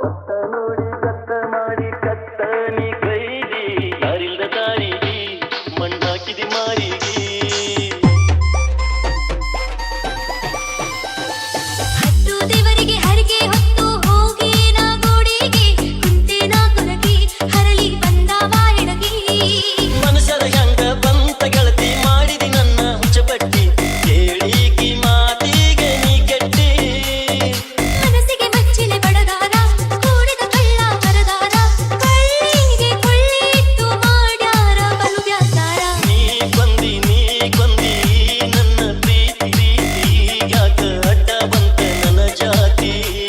கொத்த நோடி கத்த மாடி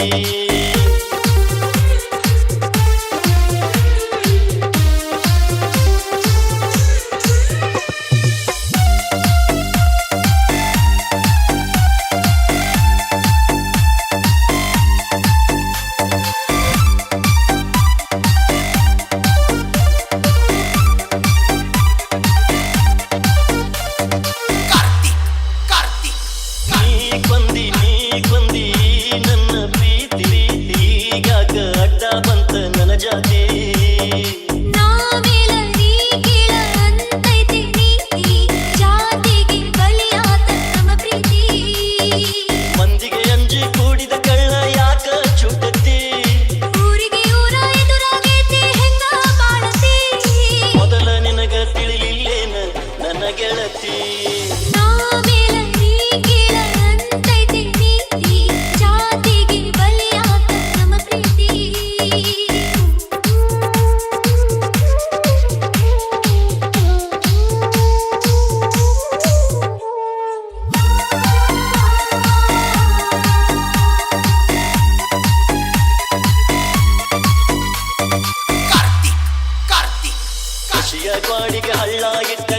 Thank you. like it's